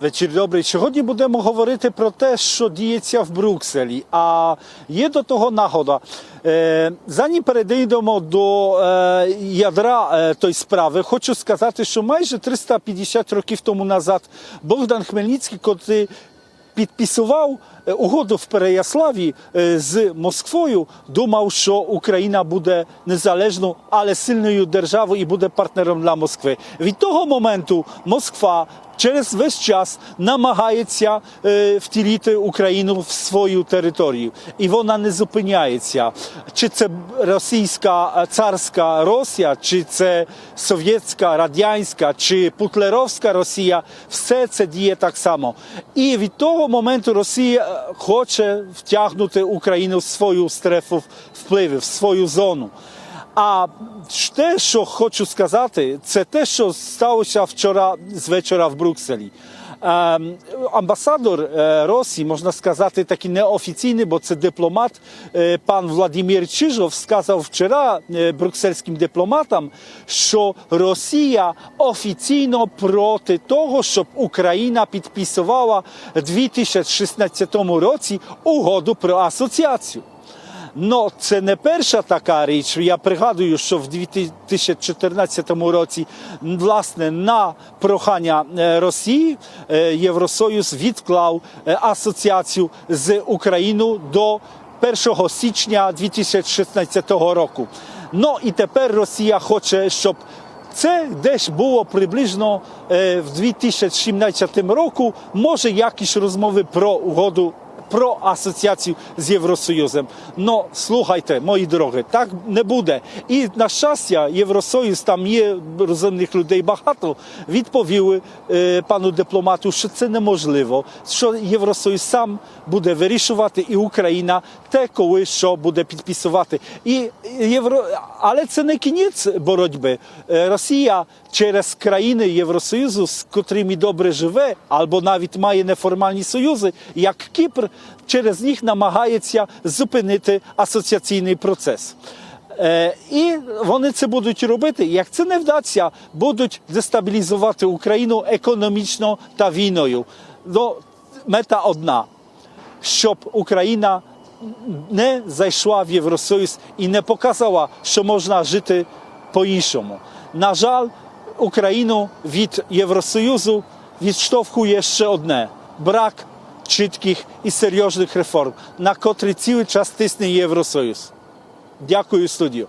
Вечір добрий. Сьогодні будемо говорити про те, що діється в Брюкселі. А є до того нагода. Е, Зані перейдемо до е, ядра е, тої справи, хочу сказати, що майже 350 років тому назад Богдан Хмельницький, коли підписував угоду в Переяславі з Москвою, думав, що Україна буде незалежною, але сильною державою і буде партнером для Москви. Від того моменту Москва через весь час намагається е, втілити Україну в свою територію, і вона не зупиняється. Чи це російська е, царська Росія, чи це совєтська, радянська, чи путлеровська Росія, все це діє так само. І від того моменту Росія е, хоче втягнути Україну в свою стрефу впливів, в свою зону. А те, що хочу сказати, це те, що сталося вчора з вечора в Брюкселі. Ем, Амбасадор е, Росії, можна сказати, такий неофіційний, бо це дипломат, е, пан Владимир Чижов сказав вчора е, брюксельським дипломатам, що Росія офіційно проти того, щоб Україна підписувала у 2016 році угоду про асоціацію. Ну, це не перша така річ. Я пригадую, що в 2014 році, власне, на прохання е, Росії е, Євросоюз відклав е, асоціацію з Україною до 1 січня 2016 року. Ну і тепер Росія хоче, щоб це десь було приблизно в 2017 року. Може, якісь розмови про угоду про асоціацію з Євросоюзом. Ну слухайте, мої дороги, так не буде. І на щастя, Євросоюз там є розумних людей багато. Відповіли е, пану дипломату, що це неможливо. Що Євросоюз сам буде вирішувати, і Україна те, коли що буде підписувати. І євро, але це не кінець боротьби. Е, Росія через країни Євросоюзу, з котрими добре живе, або навіть має неформальні союзи, як Кіпр, через них намагається зупинити асоціаційний процес. Е, і вони це будуть робити. Як це не вдасться, будуть дестабілізувати Україну економічно та війною. Ну, мета одна, щоб Україна не зайшла в Євросоюз і не показала, що можна жити по-іншому. На жаль, Україну від Євросоюзу відштовхує ще одне брак чітких і серйозних реформ, на котрі цілий час тисне Євросоюз. Дякую, студію.